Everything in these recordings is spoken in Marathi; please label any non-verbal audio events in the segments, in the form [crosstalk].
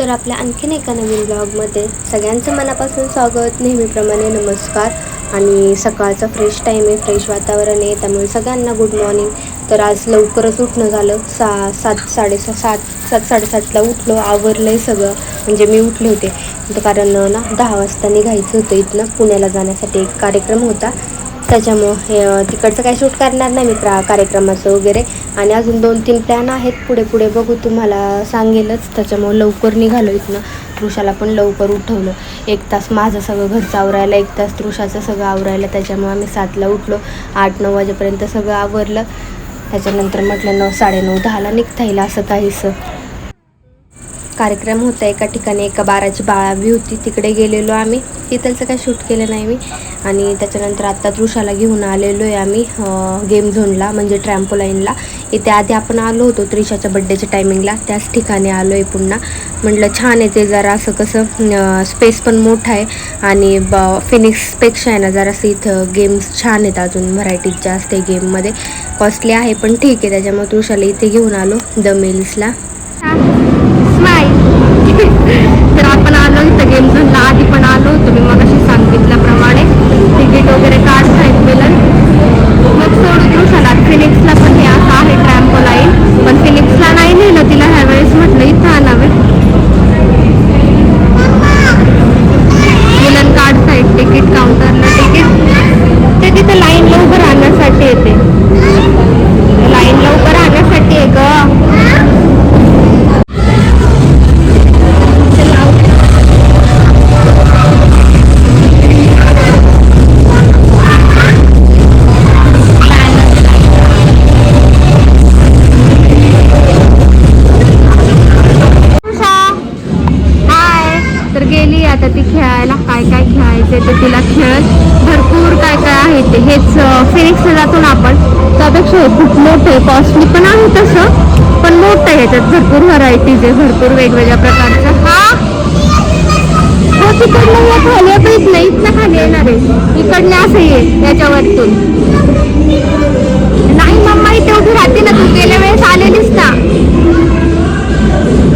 तर आपल्या आणखीन एका नवीन ब्लॉगमध्ये सगळ्यांचं मनापासून स्वागत. नेहमीप्रमाणे नमस्कार. आणि सकाळचा फ्रेश टाईम आहे फ्रेश वातावरण आहे. त्यामुळे सगळ्यांना गुड मॉर्निंग तर आज लवकरच उठणं झालं. सा सात साडेसहा सात सात साडेसातला उठलो. आवरलं आहे सगळं. म्हणजे मी उठले होते. तर कारण ना दहा वाजता निघायचं होतं इथनं. पुण्याला जाण्यासाठी एक कार्यक्रम होता. त्याच्यामुळं हे तिकडचं काही शूट करणार नाही मी प्रा कार्यक्रमाचं वगैरे. आणि अजून दोन तीन प्लॅन आहेत पुढे पुढे बघू तुम्हाला सांगेलच. त्याच्यामुळं लवकर निघालो इथनं. तृषाला पण लवकर उठवलं. एक तास माझं सगळं घरचं आवरायला एक तास तृषाचं सगळं आवरायला. त्याच्यामुळं आम्ही सातला उठलो. आठ नऊ वाजेपर्यंत सगळं आवरलं. त्याच्यानंतर म्हटलं नऊ साडेनऊ दहाला निघता येईल असं काहीसं. कार्यक्रम होता एका ठिकाणी एका बाराची बाळावी होती. तिकडे गेलेलो आम्ही. तिथलचं काही शूट केलं नाही मी. आणि त्याच्यानंतर आत्ता तृषाला घेऊन आलेलो आहे आम्ही गेम झोनला म्हणजे ट्रॅम्पोलाईनला. इथे आधी आपण आलो होतो त्रिशाच्या बड्डेच्या टायमिंगला त्याच ठिकाणी आलो आहे पुन्हा. म्हटलं छान आहे ते जरा असं कसं स्पेस पण मोठा आहे. आणि ब फिनिक्सपेक्षा आहे ना जरासं इथं गेम्स छान आहेत अजून. व्हरायटीज जास्त आहे गेममध्ये कॉस्टली आहे पण ठीक आहे. त्याच्यामुळे तृषाला इथे घेऊन आलो द मिल्सला त्यापेक्षा हे खूप मोठं आहे कॉस्टली पण आहे तसं. पण मोठं आहे ह्याच्यात भरपूर व्हरायटीज आहे भरपूर वेगवेगळ्या प्रकारचं हा? तिकडनं या खाली आता इथलं इथनं खाली येणार आहे. इकडनं असं ये याच्यावरतून. नाही मम्मा इथे उभी राहते ना तू गेल्या वेळेस आलेलीस ना.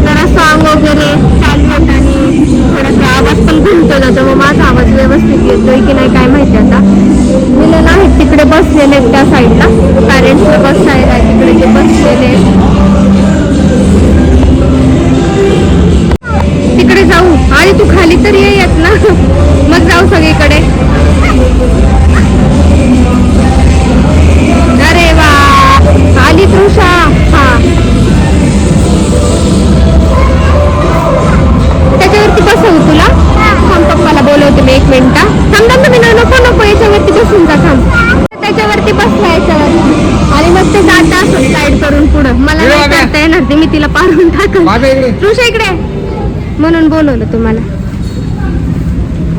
जरा सॉंग वगैरे चालू होत आणि थोडासा आवाज पण घुमतो जातो मग माझा आवाज व्यवस्थित येतोय की नाही काय माहिती आता. तिकडे बसलेले आहेत त्या साईडला पॅरेंट्स बस आहे तिकडे ते बसलेले तिकडे जाऊ आणि तू खाली तर येत ना मग जाऊ सगळीकडे अरे वा आली तृषा हा त्याच्यावरती बसवू तुला थांब पप्पाला बोलवते मी एक मिनिटा थांब मी नको नको याच्यावरती बसून जा बसला याच्यावरती आणि मग ते जाता असं स्लाइड करून पुढं. मला नाही. करता येणार ते मी तिला पारून टाकल माझ्या इकडे. म्हणून बोलवलं तुम्हाला.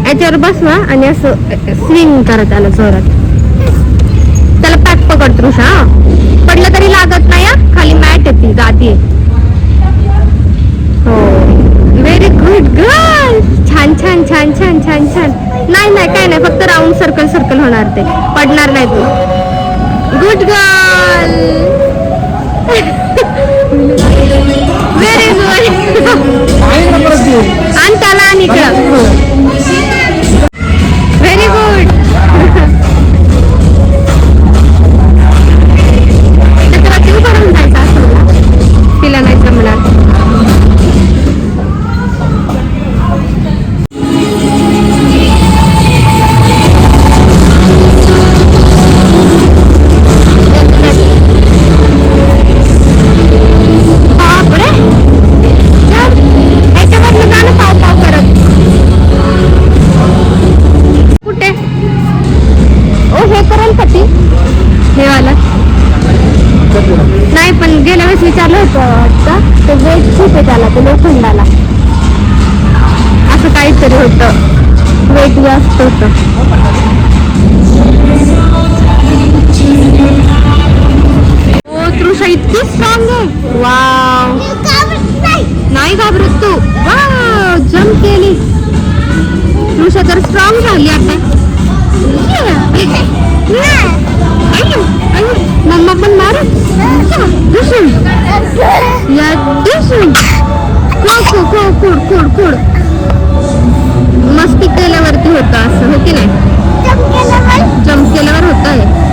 याच्यावर बसवा आणि असं स्विंग करत आलं जोरात. त्याला पॅक पकड तृषा हा. पडलं तरी लागत नाही. खाली मॅट आहे ती गादी आहे. हो. व्हेरी गुड गर्ल छान छान छान छान छान छान. नाही नाही काय नाही. फक्त राऊंड सर्कल सर्कल होणार ते. पडणार नाही तू. गुड गर्ल व्हेरी गुड नाही पण गेल्या वेळेस विचारलं होतं ते वेट खूप आहे त्याला ते लोखंडाला. असं काहीतरी होतं. वेट जास्त होतं. तृषा इतकी स्ट्रॉंग आहे. वाव नाही घाबरत तू. वाव जम्प केली. तृषा तर स्ट्रॉंग झाली आता. [laughs] मम्मा पण मार दुसून या दुसून खो खो खुड खुड खुड मस्ती केल्यावरती होतं असं हो की नाही? जम्प केल्यावर? होत आहे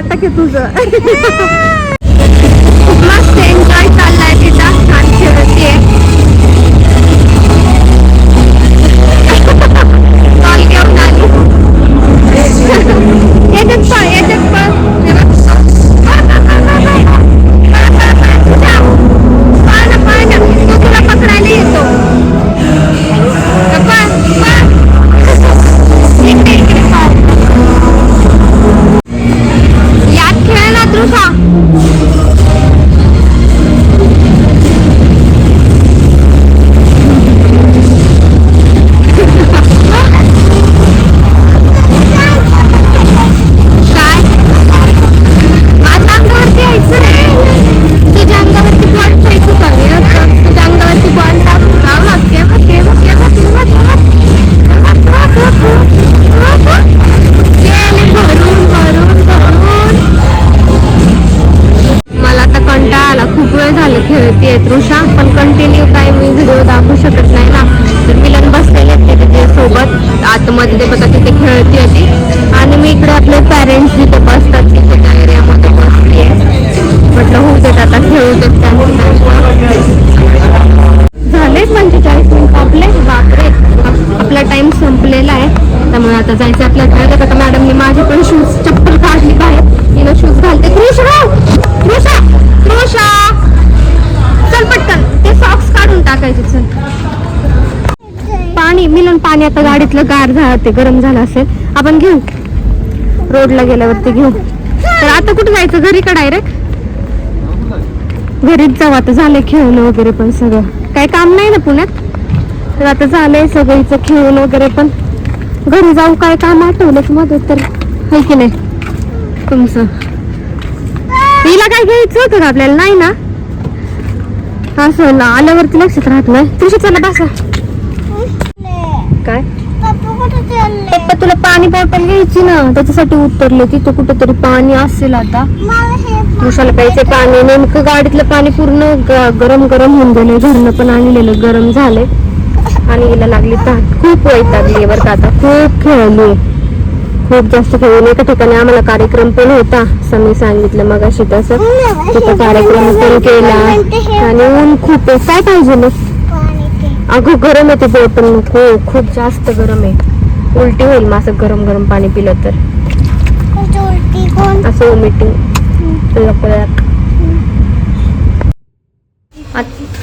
नाटक आहे तुझं खेळ ना सोबत ते बघा तिथे खेळती होती. आणि मी इकडे आपले पॅरेंट्स जिथे बसतात तिथे त्या एरियामध्ये बसतीये म्हटलं होऊ देत आता खेळू देत त्यांनी. झाले पंचेचाळीस म्हणजे मिनिट आपले. बापरे आपला टाइम संपलेला आहे. त्यामुळे आता जायचं आपल्या घरात आता मॅडमने माझे पण शूज चप्पल काढली बाहेर. तिनं शूज घालते. कृष्णा कृषा कृषा चल पटकन. ते सॉक्स काढून टाकायचे चल. पाणी मिळून पाणी आता गाडीतलं गार झालं ते गरम झालं असेल. आपण घेऊ. रोडला गेल्यावरती घेऊ. तर आता कुठे जायचं? घरी का डायरेक्ट घरीच जाऊ. आता झालंय खेळणं वगैरे पण सगळं. काही काम नाही ना पुण्यात? तर आता झालंय सगळं इथं खेळून वगैरे पण. घरी जाऊ काय काम आठवलं मध्ये तर. आहे की नाही? तुमचं. तिला काय घ्यायचं होतं का आपल्याला? नाही ना? असं ना आल्यावरती लक्षात राहत नाही. तुझी चला बसा. काय? पप्पा तुला पाणी बॉटल घ्यायची ना. त्याच्यासाठी उतरले तिथं कुठेतरी पाणी असेल आता. दुसऱ्याला प्यायचे पाणी. नेमकं गाडीतलं पाणी पूर्ण गरम गरम होऊन गेले घरनं पण आणलेलं गरम झाले आणि हिला लागली ताट खूप वैतागली बरं का आता. खूप खेळली खूप जास्त खेळली. एका ठिकाणी आम्हाला कार्यक्रम पण होता. असं मी सांगितलं मग अशी तसं तिथं कार्यक्रम पण केला. आणि ऊन खूप काय पाहिजे मग? अगं गरम आहे ते बॉटल नको खूप जास्त गरम आहे. उलटी होईल मग असं गरम गरम पाणी पिलं तर. असं वोमिटिंग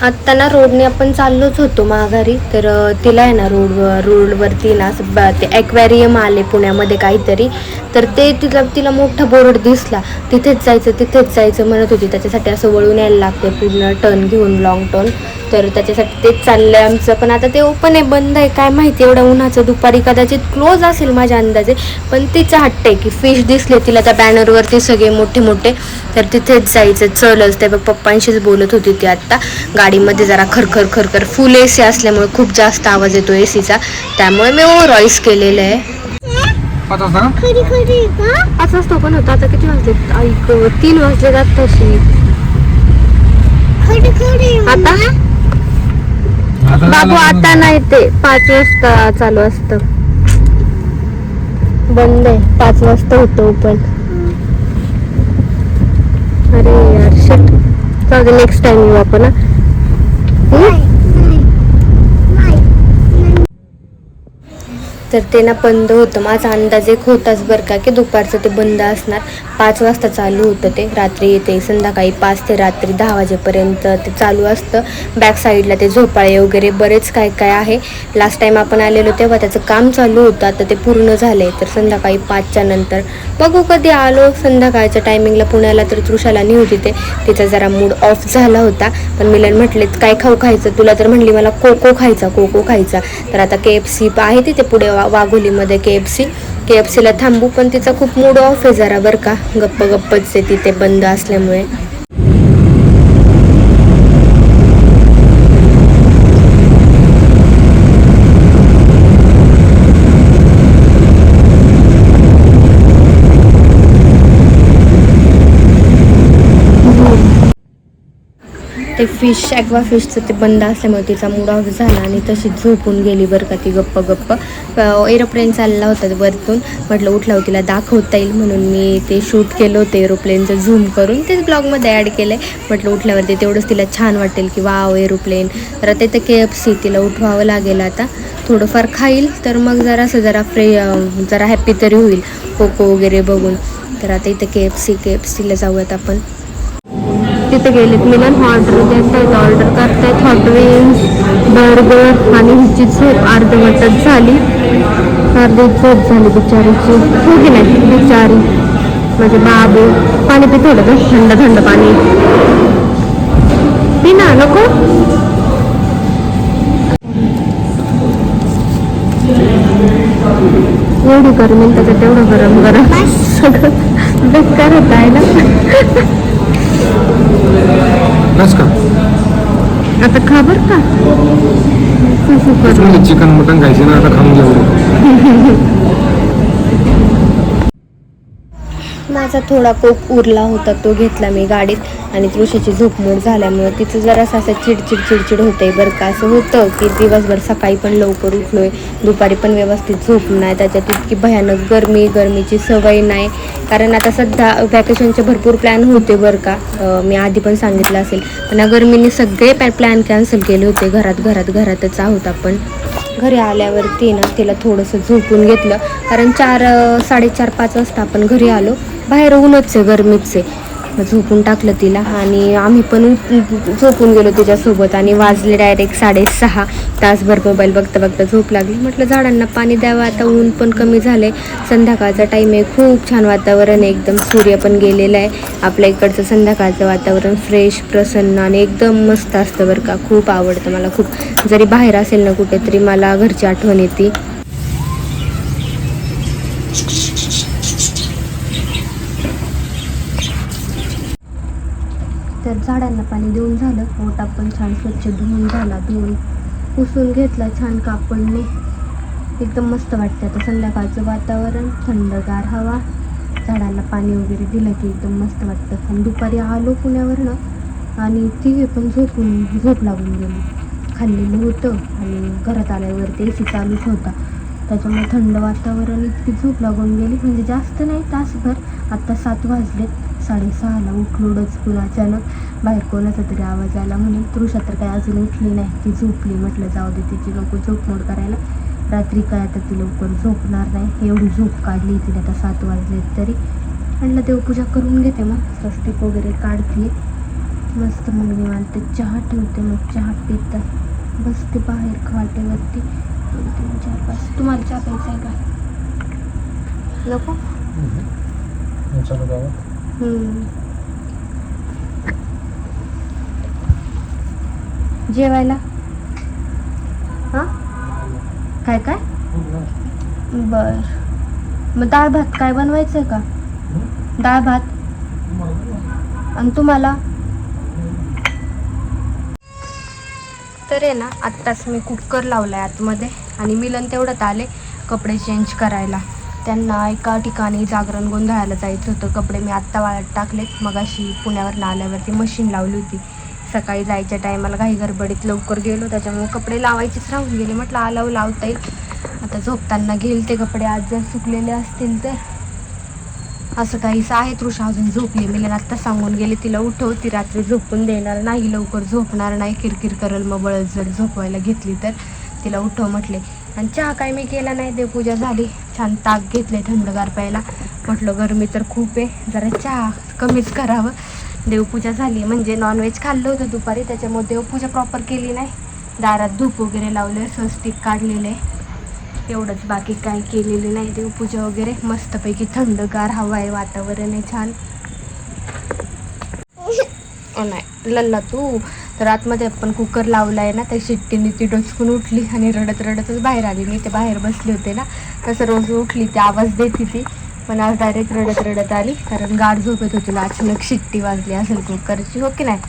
आत्ता ना रोडने आपण चाललोच होतो माघारी. तर तिला आहे ना रोड रोडवरती ना असं ते ॲक्वॅरियम आले पुण्यामध्ये काहीतरी. तर ते तिला तिला मोठा बोर्ड दिसला. तिथेच जायचं तिथेच जायचं म्हणत होती. त्याच्यासाठी असं वळून यायला लागते पूर्ण टर्न घेऊन लॉंग टर्न तर त्याच्यासाठी तेच चाललं आहे आमचं. पण आता ते ओपन आहे बंद आहे काय माहिती? एवढ्या उन्हाचं दुपारी कदाचित क्लोज असेल माझ्या अंदाजे. पण तिचं हट्ट आहे की फिश दिसले तिला त्या बॅनरवरती सगळे मोठे मोठे तर तिथेच जायचं चलच. ते बघ पप्पांशीच बोलत होती ती आत्ता. गाडीमध्ये जरा खरखर खरखर. फुल ए सी असल्यामुळे खूप जास्त आवाज येतो ए सीचा त्यामुळे मी ओव्हर ऑईस केलेलं आहे. पाच वाजता पण होता. आता किती वाजले? ऐक तीन वाजले जात तशी. आता? बाबू आता नाही ते. पाच वाजता चालू असतं. बंद आहे. पाच वाजता होतं ओपन अरे यार शट नेक्स्ट टाइम येऊ आपण हा. तर ते ना बंद होतं. माझा अंदाज एक होताच बरं का की दुपारचं ते बंद असणार. पाच वाजता चालू होतं ते. रात्री येते संध्याकाळी पाच ते रात्री दहा वाजेपर्यंत ते चालू असतं. बॅक साईडला ते झोपाळे वगैरे बरेच काय काय आहे. लास्ट टाईम आपण आलेलो तेव्हा त्याचं काम चालू होतं. आता ते पूर्ण झाले तर संध्याकाळी पाचच्या नंतर बघू कधी आलो. संध्याकाळच्या टायमिंगला पुण्याला तर तृषाला नेऊ तिथे तिचा जरा मूड ऑफ झाला होता. पण मिलन म्हटले काय खाऊ खायचं? तुला तर म्हणली मला कोको खायचा कोको खायचा. तर आता के एफ सी आहे तिथे पुढे वा वाघोलीमध्ये K F C K F सीला थांबू पण तिचा खूप मूड ऑफ आहे जरा बरं का. गप्प गप्पच आहे तिथे बंद असल्यामुळे. ते फिश ॲक्वा फिशचं ते बंद असल्यामुळे तिचा मूड ऑफ झाला आणि तशी झोपून गेली बरं का ती गप्प गप्प. एरोप्लेन चालला होता वरतून. म्हटलं उठल्यावर तिला दाखवता येईल. म्हणून मी ते शूट केलं होतं एरोप्लेनचं झूम करून. तेच ब्लॉगमध्ये ॲड केलं आहे म्हटलं उठल्यावरती तेवढंच तिला छान वाटेल की वाव एरोप्लेन तर ते तर के एफ सी तिला उठवावं लागेल आता. थोडंफार खाईल तर मग जरासं जरा फ्रे जरा हॅप्पी तरी होईल. कोको वगैरे बघून. तर आता इथं K F C K F सीला जाऊयात आपण. तिथे गेलेत. मिलन ऑर्डर देत आहेत ऑर्डर करतायत हॉट विंग्स बर्गर आणि हिची झोप अर्धवटच झाली. अर्धी झोप झाली बिचारीची. हो की नाही? बिचारी. माझे बाबू. पाणी पी थोडं थंड थंड पाणी. पी ना नको. एवढी गरमी त्याच्यात तेवढं गरम गरम सगळं बेकार होत आहे ना? बस का आता खबर का? फुफू करू चिकन मटन खायचे ना आता खाऊन घेऊ माझा थोडा कोक उरला होता तो घेतला मी गाडीत. आणि तृषाची झोपमोड झाल्यामुळे तिचं जरासं असं चिडचिड चिडचिड होतंय बरं का. असं होतं की दिवसभर सकाळी पण लवकर उठलोय दुपारी पण व्यवस्थित झोप नाही. त्याच्यात इतकी भयानक गरमी गरमीची सवय नाही. कारण आता सध्या व्हॅकेशनचे भरपूर प्लॅन होते बरं का. मी आधी पण सांगितलं असेल. पण या गरमीने सगळे प्लॅन कॅन्सल केले होते. घरात घरात घरातच आहोत आपण. घरी आल्यावरती ना तिला थोडंसं झोपून घेतलं. कारण चार साडेचार पाच वाजता आपण घरी आलो. बाहेर ऊनच आहे गरमीच आहे झोपून टाकलं तिला आणि आम्ही पण झोपून गेलो तिच्यासोबत आणि वाजले डायरेक्ट साडेसहा. तासभर मोबाईल बघता बघता झोप लागली. म्हटलं झाडांना पाणी द्यावं आता ऊन पण कमी झालंय. संध्याकाळचा टाईम आहे खूप छान वातावरण आहे. एकदम सूर्य पण गेलेला आहे. आपल्या इकडचं संध्याकाळचं वातावरण फ्रेश प्रसन्न आणि एकदम मस्त असतं बरं का. खूप आवडतं मला खूप. जरी बाहेर असेल ना कुठेतरी मला घरची आठवण येते. तर झाडांना पाणी देऊन झालं. ओटा पण छान स्वच्छ धुवून झाला. धुवून पुसून घेतला छान कापडने. एकदम मस्त वाटतं आता संध्याकाळचं वातावरण थंडगार हवा. झाडांना पाणी वगैरे दिलं की एकदम मस्त वाटतं. आणि दुपारी आलो पुण्यावरनं आणि तिघे पण झोपून झोप लागून गेली. खाल्लेलं होतं आणि घरात आल्यावरती ए सी चालूच होता. त्याच्यामुळे थंड वातावरण इतकी झोप लागून गेली. म्हणजे जास्त नाही तासभर. आत्ता सात वाजलेत. साडेसहाला उठलोडच पुन्हा अचानक बाहेर कोणाचा तरी आवाज आला म्हणून तृषा तर काय अजून उठली नाही. ती झोपली म्हटलं जाऊ दे तिची नको झोप मोड करायला. रात्री काय आता ती लवकर झोपणार नाही. एवढी झोप काढली तिने आता सात वाजलेत तरी. म्हणलं देवपूजा करून घेते मग. स्वस्तिक वगैरे काढते. मस्त मग निवांत चहा ठेवते मग. चहा पिता बसते बाहेर खाटेवरती. दोन तीन चार पाच. तुम्हाला चहा प्यायचा आहे का? नको. जेवायला? हां? काय काय? बर. मग डाळ भात काय बनवायचं आहे का? डाळ भात. आणि तुम्हाला? तर आहे ना आत्ताच मी कुकर लावलाय आतमध्ये आणि मिलन तेवढ्यात आले कपडे चेंज करायला. त्यांना एका ठिकाणी जागरण गोंधळाला जायचं होतं. कपडे मी आत्ता वाळत टाकलेत. मगाशी पुण्यावर पुण्यावरनं आल्यावरती मशीन लावली होती. सकाळी जायच्या टायमाला काही गडबडीत लवकर गेलो. त्याच्यामुळे कपडे लावायचेच राहून गेले. म्हटलं आलाव लावता येईल. आता झोपताना घेईल ते कपडे. आज जर सुकलेले असतील तर. असं काहीच आहे तृषा अजून झोपली. मी आत्ता सांगून गेले तिला उठव. ती रात्री झोपून देणार नाही. लवकर झोपणार नाही. किरकिर करल मग बळत जर झोपवायला घेतली तर. तिला उठव म्हटले. आणि चहा काय मी केला नाही? देवपूजा झाली. छान ताक घेतले थंडगार प्यायला. म्हटलं गरमी तर खूप आहे. जरा चहा कमीच करावं. देवपूजा झाली. म्हणजे नॉनव्हेज खाल्लं होतं दुपारी. त्याच्यामुळे देवपूजा प्रॉपर केली नाही. दारात धूप वगैरे लावले स्वस्तिक काढलेले एवढंच बाकी काही केलेली नाही देवपूजा वगैरे. मस्तपैकी थंडगार हवा आहे वातावरण आहे छान. नाही लल्ला तू. तर आतमध्ये आपण कुकर लावला आहे ना त्या शिट्टीने ती डचकून उठली आणि रडत रडतच बाहेर आली. मी ते बाहेर बसले होते ना तसं रोज उठली ती आवाज देते ती पण आज डायरेक्ट रडत रडत आली कारण गाड झोपत होती. ना अचानक शिट्टी वाजली असेल कुकरची हो की नाही?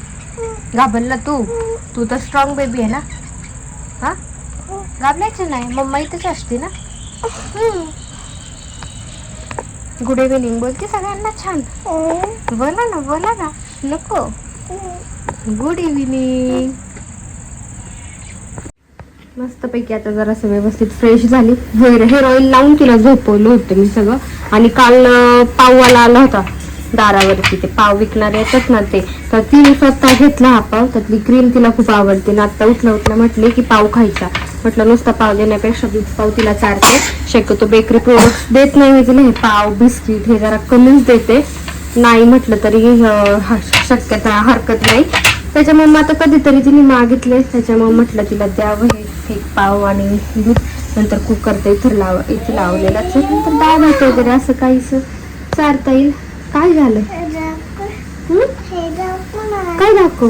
घाबरला तू? तू तर स्ट्रॉंग बेबी आहे ना? हा? घाबरायचं नाही. मम्मा इथंच असते ना? गुड इव्हिनिंग बोलते सगळ्यांना छान. बोला ना बोला ना. नको. गुड इव्हिनिंग मस्तपैकी आता जरासं व्यवस्थित फ्रेश झाली. हेअर हेअर ऑइल लावून तिला झोपवलं होतं मी सगळं. आणि काल पाववाला आला होता दारावरती. ते पाव विकणारे येतात ना ते. तर तिने स्वतः घेतला हा पाव. त्यातली क्रीम तिला खूप आवडते. ना आता उठल्या उठल्या म्हटले की पाव खायचा. म्हटलं नुसता पाव देण्यापेक्षा दूध पाव तिला चारते. शक्यतो बेकरी प्रोडक्ट देत नाही मी तिला. हे पाव बिस्किट हे जरा कमीच देते. नाही म्हटलं तरी शक्यता हरकत नाही. त्याच्या मग आता कधीतरी तिने मागितले. त्याच्यामुळे म्हटलं तिला द्यावं हे एक पाव आणि दूध. नंतर कुकर ते इथं लाव इथं लावलेला. नंतर डाळ भात वगैरे असं काहीच चारता येईल. काय झालं? काय दाखव?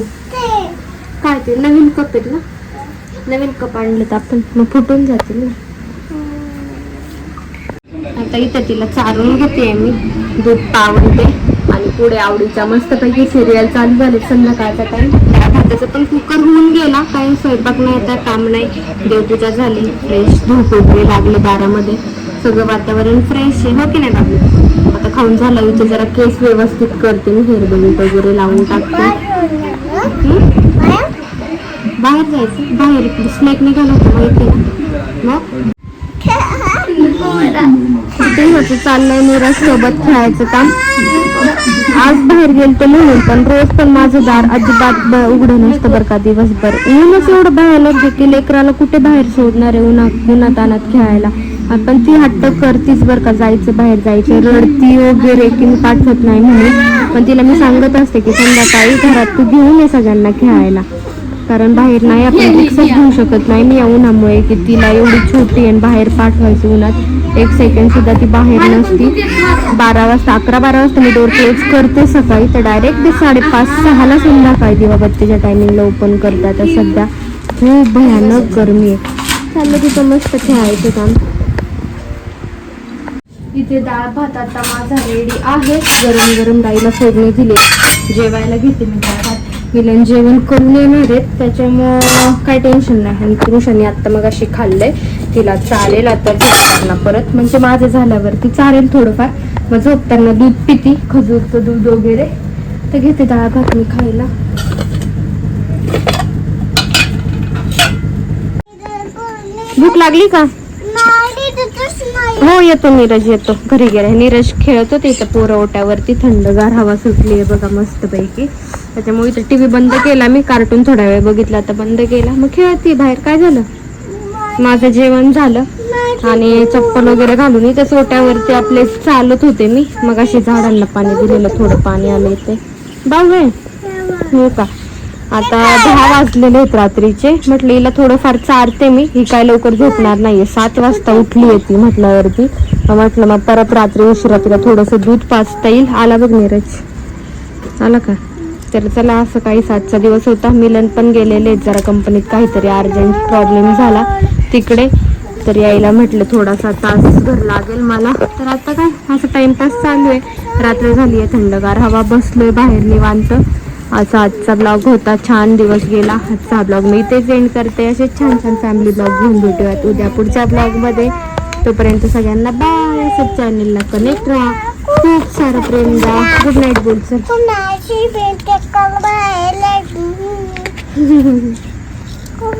काय ते नवीन कप आहेत ना? नवीन कप आणलं तर आपण मग फुटून जातील ना? आता इथं तिला चारून घेते मी. दूध पावडते आणि पुढे आवडीचा मस्तपैकी सिरियल चालू झाले संध्याकाळचा टाइम भाताचं पण कुकर होऊन गेला. काही स्वयंपाक नाही आता काम नाही. देवपूजा झाली फ्रेश धूप वगैरे लागले दारामध्ये. सगळं वातावरण फ्रेश आहे. हो की नाही बाबू? आता खाऊन झालं इथे जरा केस व्यवस्थित करते मी. हेअर बनीट वगैरे लावून टाकते. बाहेर जायचं? बाहेर स्नेक निघाला होता माहिती ना मग? ते होतं चाललंय नीरज सोबत खेळायचं काम. आज बाहेर गेलतो म्हणून पण रोज पण माझं दार अजिबात उघडं नसतं बरं का दिवसभर. ऊनच एवढं भयानक की लेकराला कुठे बाहेर सोडणार आहे उन्हात उन्हात आणत खेळायला पण ती हट्ट करतीच बरं का जायचं बाहेर जायचं. रडती वगैरे की मी पाठवत नाही म्हणून. पण तिला मी सांगत असते की संध्याकाळी घरात तू घेऊन ये सगळ्यांना खेळायला. कारण बाहेर नाही आपण रिक्षाच घेऊ शकत नाही मी या उन्हामुळे की तिला एवढी छोटी आणि बाहेर पाठवायची उन्हात. एक सेकंड सुद्धा ती बाहेर नसती. बारा वाजता अकरा बारा वाजता मी डोर क्लोज करते सकाळी. तर डायरेक्ट ते साडेपाच सहाला संध्याकाळी दिवाबत्तीच्या टायमिंगला ओपन करतात. तर सध्या खूप भयानक गरमी आहे. चाललं तिथं मस्त खेळायचं काम. इथे डाळ भात आता माझा रेडी आहे. गरम गरम डाळीला फोडणी दिली. जेवायला घेते मी डाळ भात. मिलन जेवण करून येणार आहेत त्याच्यामुळं काय टेन्शन नाही. आणि पुरुषांनी आत्ता मग अशी खाल्लंय. तिला चालेल आता झोपताना परत. म्हणजे माझं झाल्यावरती चालेल थोडंफार. मग झोपताना दूध पिती खजूरचं दूध वगैरे. तर घेते डाळ भात मी खायला. भूक लागली का? हो येतो नीरज येतो. घरी गेला नीरज खेळत होते इथं पोरं ओट्यावरती. थंडगार हवा सुटली आहे बघा मस्त पैकी त्याच्यामुळे इथं टीव्ही बंद केला मी. कार्टून थोडा वेळ बघितला आता बंद केला. मग खेळते बाहेर. काय झालं? माझं जेवण झालं. आणि चप्पल वगैरे घालून इथे सोट्यावरती आपले चालत होते मी. मग अशी झाडांना पाणी दिलेलं थोडं पाणी आलं इथे. बाऊ हो का? आता दहा वाजलेले आहेत रात्रीचे. म्हटलं हिला थोडंफार चारते मी. ही काय लवकर झोपणार नाहीये. सात वाजता उठली होती म्हटल्यावरती. म्हटलं मग परत रात्री उशिरा तिला थोडंसं दूध पाचता येईल. आला बघ नीरज. आला का? तर चला असं काही सातचा दिवस होता. मिलन पण गेलेले आहेत. जरा कंपनीत काहीतरी अर्जंट प्रॉब्लेम झाला. तिकडे. तर यायला म्हटलं थोडासा तास भर लागेल मला. तर आता काय? असं टाइमपास चालू आहे. रात्र झाली आहे थंडगार हवा बसलोय बाहेर निवांत. असा आजचा ब्लॉग होता. छान दिवस गेला. आजचा हा ब्लॉग मी इथेच एंड करते. असे छान छान फॅमिली ब्लॉग घेऊन भेटूयात उद्या पुढच्या ब्लॉगमध्ये तोपर्यंत सगळ्यांना बाय असं चॅनलला कनेक्ट राहा. खूप सारं प्रेम द्या. गुड नाईट बोल बाहेर [laughs]